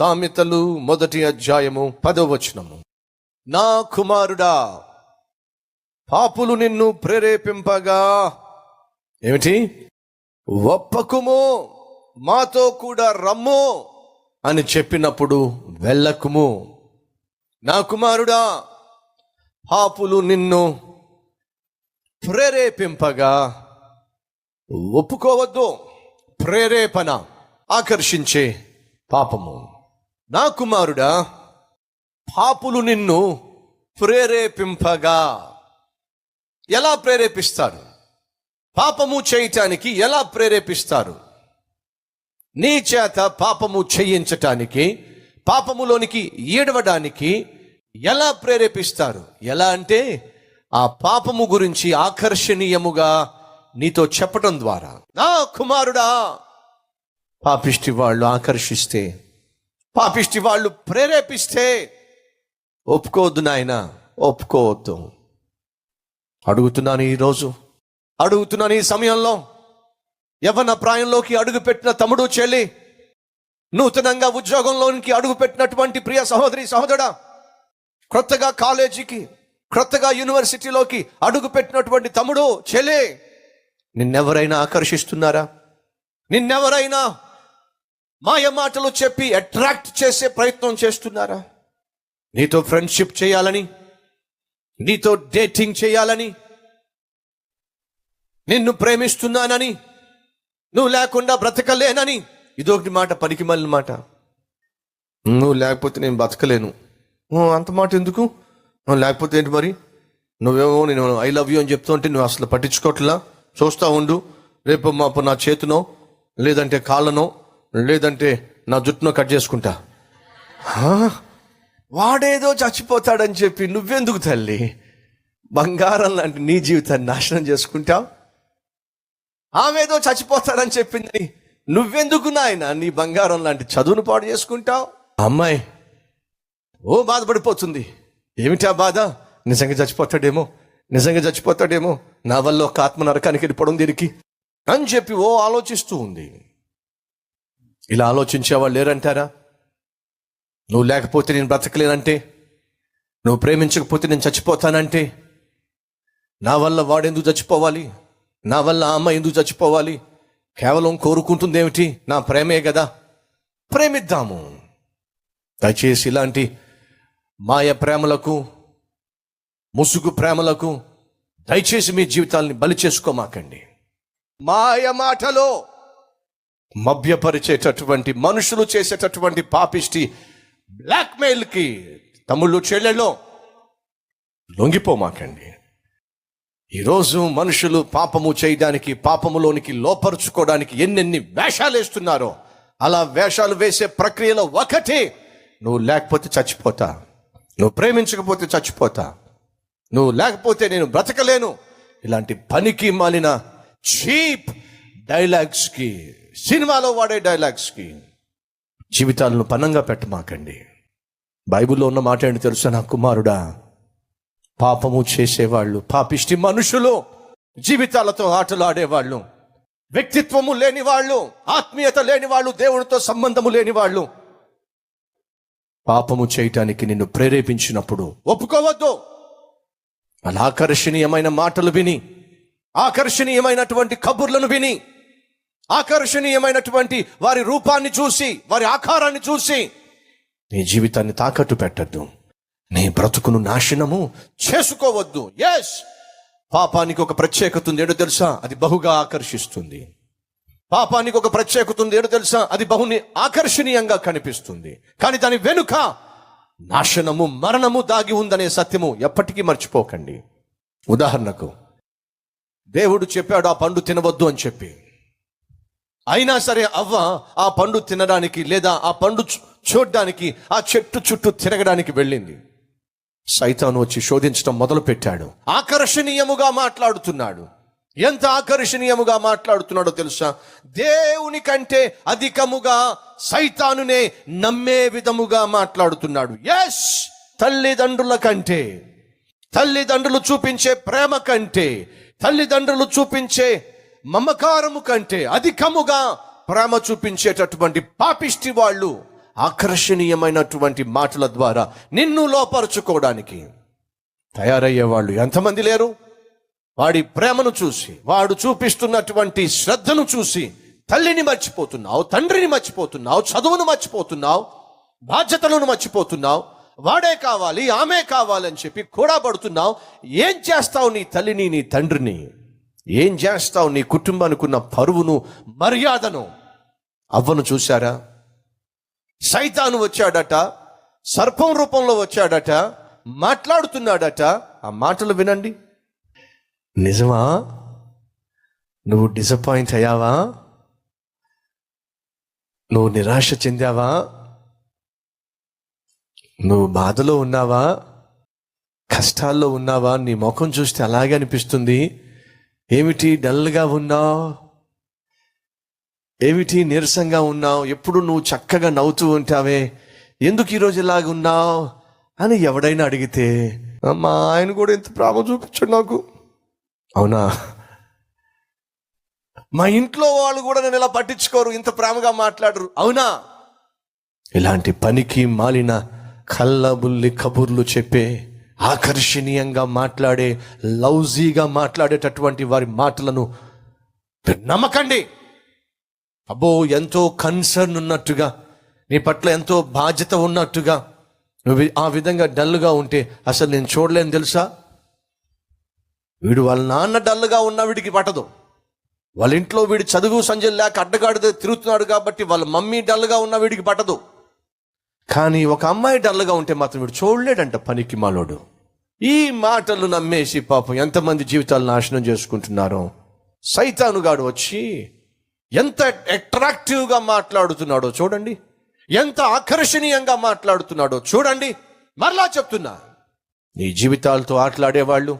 సామెతలు మొదటి అధ్యాయము పదవచనము నా కుమారుడా పాపులు నిన్ను ప్రేరేపింపగా. ఏమిటి? ఒప్పకుము మాతో కూడా రమ్ము అని చెప్పినప్పుడు వెళ్ళకుము. నా కుమారుడా పాపులు నిన్ను ప్రేరేపింపగా. ఒప్పుకోవద్దు ప్రేరేపణ ఆకర్షించే పాపము. నా కుమారుడా పాపులు నిన్ను ప్రేరేపింపగా. ఎలా ప్రేరేపిస్తారు? పాపము చేయటానికి ఎలా ప్రేరేపిస్తారు? నీ చేత పాపము చేయించటానికి పాపములోనికి ఈడవడానికి ఎలా ప్రేరేపిస్తారు? ఎలా అంటే ఆ పాపము గురించి ఆకర్షణీయముగా నీతో చెప్పటం ద్వారా. నా కుమారుడా పాపిష్టి వాళ్ళు ఆకర్షిస్తే పాపిష్టి వాళ్ళు ప్రేరేపిస్తే ఒప్పుకోవద్దు నాయన ఒప్పుకోవద్దు. అడుగుతున్నాను ఈరోజు అడుగుతున్నాను ఈ సమయంలో. యవన ప్రాయంలోకి అడుగు పెట్టిన తమ్ముడు చెల్లి నూతనంగా ఉద్యోగంలోనికి అడుగు పెట్టినటువంటి ప్రియ సహోదరి సహోదరా క్రొత్తగా కాలేజీకి క్రొత్తగా యూనివర్సిటీలోకి అడుగు పెట్టినటువంటి తమ్ముడు చెల్లి నిన్నెవరైనా ఆకర్షిస్తున్నారా? నిన్నెవరైనా మాయ మాటలు చెప్పి అట్రాక్ట్ చేసే ప్రయత్నం చేస్తున్నారా? నీతో ఫ్రెండ్షిప్ చేయాలని నీతో డేటింగ్ చేయాలని నిన్ను ప్రేమిస్తున్నానని నువ్వు లేకుండా బ్రతకలేనని. ఇదొకటి మాట పనికి మళ్ళీ మాట. నువ్వు లేకపోతే నేను బతకలేను. అంత మాట ఎందుకు? లేకపోతే ఏంటి మరి? నువ్వేమో నేను ఐ లవ్ యూ అని చెప్తుంటే నువ్వు అసలు పట్టించుకోవట్లా? చూస్తూ ఉండు. రేపు మాపు నా చేతినో లేదంటే కాళ్ళనో లేదంటే నా జుట్టునో కట్ చేసుకుంటా? వాడేదో చచ్చిపోతాడని చెప్పి నువ్వెందుకు తల్లి? బంగారం లాంటి నీ జీవితాన్ని నాశనం చేసుకుంటావు? ఆమెదో చచ్చిపోతాడని చెప్పింది. నువ్వెందుకు నాయన నీ బంగారం లాంటి చదువును పాడు చేసుకుంటావు? అమ్మాయి. ఓ బాధపడిపోతుంది. ఏమిటా బాధ? నిజంగా చచ్చిపోతాడేమో? నిజంగా చచ్చిపోతాడేమో? నా వల్ల ఒక ఆత్మ నరకానికి వెళ్ళిపోవడం దీనికి? అని చెప్పి ఓ ఆలోచిస్తూ ఉంది. ఇలా ఆలోచించే వాళ్ళు లేరంటారా? నువ్వు లేకపోతే నేను బ్రతకలేనంటే నువ్వు ప్రేమించకపోతే నేను చచ్చిపోతానంటే? నా వల్ల వాడెందుకు చచ్చిపోవాలి? నా వల్ల అమ్మ ఎందుకు చచ్చిపోవాలి? కేవలం కోరుకుంటుంది ఏమిటి నా ప్రేమే కదా ప్రేమిద్దాము. దయచేసి ఇలాంటి మాయ ప్రేమలకు ముసుగు ప్రేమలకు దయచేసి మీ జీవితాల్ని బలి చేసుకోమాకండి. మాయ మాటలో మభ్యపరిచేటటువంటి మనుషులు చేసేటటువంటి పాపిష్టి బ్లాక్మెయిల్కి తమ్ముళ్ళు చెల్లెలో లొంగిపోమాకండి ఈరోజు మనుషులు పాపము చేయడానికి పాపములోనికి లోపరుచుకోవడానికి ఎన్నెన్ని వేషాలు వేస్తున్నారో అలా వేషాలు వేసే ప్రక్రియలో ఒకటి నువ్వు లేకపోతే చచ్చిపోతా. నువ్వు ప్రేమించకపోతే చచ్చిపోతా. నువ్వు లేకపోతే నేను బ్రతకలేను. ఇలాంటి పనికి మాలిన చీప్ డైలాగ్స్కి సినిమాలో వాడే డైలాగ్స్కి జీవితాలను పనంగా పెట్టమాకండి. బైబిల్లో ఉన్న మాట ఏంటి తెలుసా నా కుమారుడా? పాపము చేసేవాళ్ళు పాపిష్టి మనుషులు జీవితాలతో ఆటలు ఆడేవాళ్ళు వ్యక్తిత్వము లేని వాళ్ళు ఆత్మీయత లేని వాళ్ళు దేవునితో సంబంధము లేని వాళ్ళు పాపము చేయటానికి నిన్ను ప్రేరేపించినప్పుడు ఒప్పుకోవద్దు. అలా ఆకర్షణీయమైన మాటలు విని ఆకర్షణీయమైనటువంటి కబుర్లను విని ఆకర్షణీయమైనటువంటి వారి రూపాన్ని చూసి వారి ఆకారాన్ని చూసి నీ జీవితాన్ని తాకట్టు పెట్టద్దు. నీ బ్రతుకును నాశనము చేసుకోవద్దు. ఎస్ పాపానికి ఒక ప్రత్యేకత ఉంది ఏడో తెలుసా? అది బహుగా ఆకర్షిస్తుంది. పాపానికి ఒక ప్రత్యేకత ఉంది ఏడో తెలుసా? అది బహుని ఆకర్షణీయంగా కనిపిస్తుంది. కానీ దాని వెనుక నాశనము మరణము దాగి ఉందనే సత్యము ఎప్పటికీ మర్చిపోకండి. ఉదాహరణకు దేవుడు చెప్పాడు ఆ పండు తినవద్దు అని చెప్పి. అయినా సరే అవ్వ ఆ పండు తినడానికి లేదా ఆ పండు చూ- చూడ్డానికి ఆ చెట్టు చుట్టూ తిరగడానికి వెళ్ళింది. సైతాను వచ్చి శోధించడం మొదలు పెట్టాడు ఆకర్షణీయముగా మాట్లాడుతున్నాడు. ఎంత ఆకర్షణీయముగా మాట్లాడుతున్నాడో తెలుసా? దేవుని కంటే అధికముగా సైతానునే నమ్మే విధముగా మాట్లాడుతున్నాడు. ఎస్ తల్లిదండ్రుల కంటే తల్లిదండ్రులు చూపించే ప్రేమ కంటే తల్లిదండ్రులు చూపించే మమకారము కంటే అధికముగా ప్రేమ చూపించేటటువంటి పాపిష్టి వాళ్ళు ఆకర్షణీయమైనటువంటి మాటల ద్వారా నిన్ను లోపరుచుకోవడానికి తయారయ్యే వాళ్ళు ఎంతమంది లేరు? వాడి ప్రేమను చూసి వాడు చూపిస్తున్నటువంటి శ్రద్ధను చూసి తల్లిని మర్చిపోతున్నావు తండ్రిని మర్చిపోతున్నావు చదువును మర్చిపోతున్నావు బాధ్యతలను మర్చిపోతున్నావు వాడే కావాలి ఆమె కావాలని చెప్పి కూడా పడుతున్నావు ఏం చేస్తావు నీ తల్లిని నీ తండ్రిని? ఏం చేస్తావు? నీ కుటుంబానికి ఉన్న పరువును మర్యాదను అవ్వను చూశారా? సైతాను వచ్చాడట సర్పం రూపంలో వచ్చాడట మాట్లాడుతున్నాడట. ఆ మాటలు వినండి. నిజమా? నువ్వు డిసప్పాయింట్ అయ్యావా? నువ్వు నిరాశ చెందావా? నువ్వు బాధలో ఉన్నావా? కష్టాల్లో ఉన్నావా? నీ ముఖం చూస్తే అలాగే అనిపిస్తుంది. ఏమిటి డల్గా ఉన్నావు? ఏమిటి నీరసంగా ఉన్నావు? ఎప్పుడు నువ్వు చక్కగా నవ్వుతూ ఉంటావే? ఎందుకు ఈరోజు ఇలాగ ఉన్నావు? అని ఎవడైనా అడిగితే మా ఆయన కూడా ఎంత ప్రేమ చూపించాడు నాకు. అవునా? మా ఇంట్లో వాళ్ళు కూడా నేను ఇలా పట్టించుకోరు ఇంత ప్రేమగా మాట్లాడరు. అవునా? ఇలాంటి పనికి మాలిన కళ్ళబుల్లి కబుర్లు చెప్పే ఆకర్షణీయంగా మాట్లాడే లౌజీగా మాట్లాడేటటువంటి వారి మాటలను నమ్మకండి. అబ్బో ఎంతో కన్సర్న్ ఉన్నట్టుగా నీ పట్ల ఎంతో బాధ్యత ఉన్నట్టుగా నువ్వు ఆ విధంగా డల్గా ఉంటే అసలు నేను చూడలేను తెలుసా? వీడు వాళ్ళ నాన్న డల్గా ఉన్న వీడికి పట్టదు. వాళ్ళ ఇంట్లో వీడి చదువు సంజయ్ లేక అడ్డగాడిద తిరుగుతున్నాడు కాబట్టి వాళ్ళ మమ్మీ డల్గా ఉన్న వీడికి పట్టదు. కానీ ఒక అమ్మాయి డల్గా ఉంటే మాత్రం వీడు చూడలేడంట పనికి మాలోడు. ఈ మాటలు నమ్మేసి పాపం ఎంతమంది జీవితాలు నాశనం చేసుకుంటున్నారో. సైతానుగాడు వచ్చి ఎంత అట్రాక్టివ్గా మాట్లాడుతున్నాడో చూడండి. ఎంత ఆకర్షణీయంగా మాట్లాడుతున్నాడో చూడండి. మరలా చెప్తున్నా నీ జీవితాలతో ఆటలాడేవాళ్ళు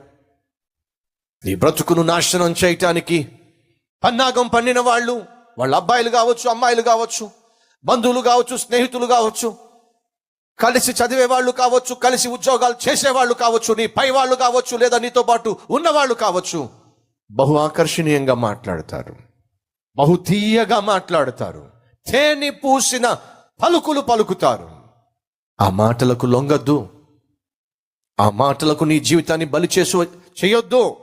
నీ బ్రతుకును నాశనం చేయటానికి పన్నాగం పన్నిన వాళ్ళు వాళ్ళ అబ్బాయిలు కావచ్చు అమ్మాయిలు కావచ్చు బంధువులు కావచ్చు స్నేహితులు కావచ్చు కలిసి చదివే వాళ్ళు కావచ్చు కలిసి ఉద్యోగాలు చేసేవాళ్ళు కావచ్చు నీ పై వాళ్ళు కావచ్చు లేదా నీతో పాటు ఉన్నవాళ్ళు కావచ్చు బహు ఆకర్షణీయంగా మాట్లాడతారు. బహు తీయగా మాట్లాడతారు. తేని పూసిన పలుకులు పలుకుతారు. ఆ మాటలకు లొంగద్దు. ఆ మాటలకు నీ జీవితాన్ని బలి చేసు చేయొద్దు.